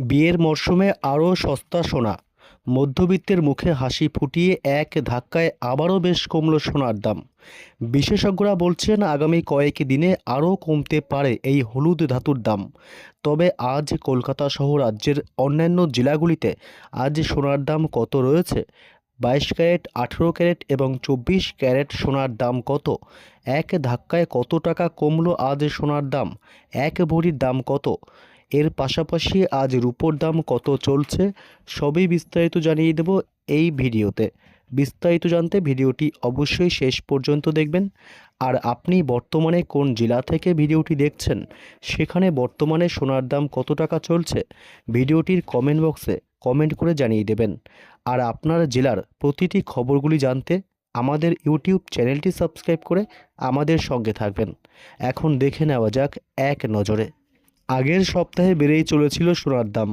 বিয়ের মরশুমে আরও সস্তা সোনা। মধ্যবিত্তের মুখে হাসি ফুটিয়ে এক ধাক্কায় আবারও বেশ কমল সোনার দাম। বিশেষজ্ঞরা বলছেন, আগামী কয়েক দিনে আরও কমতে পারে এই হলুদ ধাতুর দাম। তবে আজ কলকাতা সহ রাজ্যের অন্যান্য জেলাগুলিতে আজ সোনার দাম কত রয়েছে? বাইশ ক্যারেট, আঠেরো ক্যারেট এবং চব্বিশ ক্যারেট সোনার দাম কত? এক ধাক্কায় কত টাকা কমলো আজ সোনার দাম? এক ভরির দাম কত? এর পাশাপাশি আজ রূপোর দাম কত চলছে, সবই বিস্তারিত জানিয়ে দেব এই ভিডিওতে। বিস্তারিত জানতে ভিডিওটি অবশ্যই শেষ পর্যন্ত দেখবেন। আর আপনি বর্তমানে কোন জেলা থেকে ভিডিওটি দেখছেন, সেখানে বর্তমানে সোনার দাম কত টাকা চলছে, ভিডিওটির কমেন্ট বক্সে কমেন্ট করে জানিয়ে দেবেন। আর আপনার জেলার প্রতিটি খবরগুলি জানতে আমাদের ইউটিউব চ্যানেলটি সাবস্ক্রাইব করে আমাদের সঙ্গে থাকবেন। এখন দেখে নেওয়া যাক এক নজরে। আগের সপ্তাহে বেড়েই চলেছিল সোনার দাম।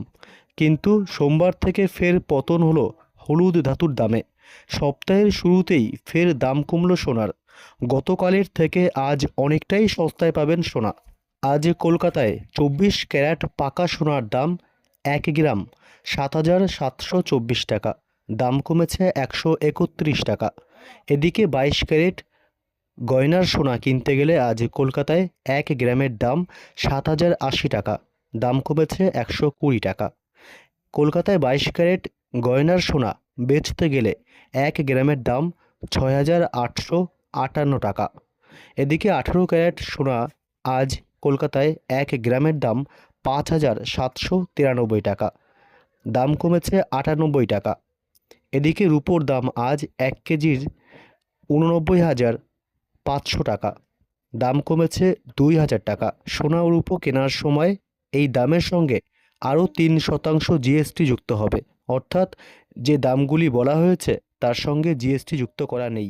কিন্তু সোমবার থেকে ফের পতন হলো হলুদ ধাতুর দামে। সপ্তাহের শুরুতেই ফের দাম কমল সোনার। গতকালের থেকে আজ অনেকটাই সস্তায় পাবেন সোনা। আজ কলকাতায় চব্বিশ ক্যারেট পাকা সোনার দাম এক গ্রাম সাত হাজার সাতশো চব্বিশ টাকা। দাম কমেছে একশো একত্রিশ টাকা। এদিকে বাইশ ক্যারেট গয়নার সোনা কিনতে গেলে আজ কলকাতায় এক গ্রামের দাম সাত হাজার আশি টাকা। দাম কমেছে একশো কুড়ি টাকা। কলকাতায় বাইশ ক্যারেট গয়নার সোনা বেচতে গেলে এক গ্রামের দাম ছয় হাজার আটশো আটান্ন টাকা। এদিকে আঠেরো ক্যারেট সোনা আজ কলকাতায় এক গ্রামের দাম পাঁচ হাজার সাতশো তিরানব্বই টাকা। দাম কমেছে আটানব্বই টাকা। এদিকে রুপোর দাম আজ এক কেজির উননব্বই হাজার পাঁচশো টাকা। দাম কমেছে দুই হাজার টাকা। সোনা ও রূপো কেনার সময় এই দামের সঙ্গে আরও তিন শতাংশ জিএসটি যুক্ত হবে। অর্থাৎ যে দামগুলি বলা হয়েছে, তার সঙ্গে জিএসটি যুক্ত করা নেই।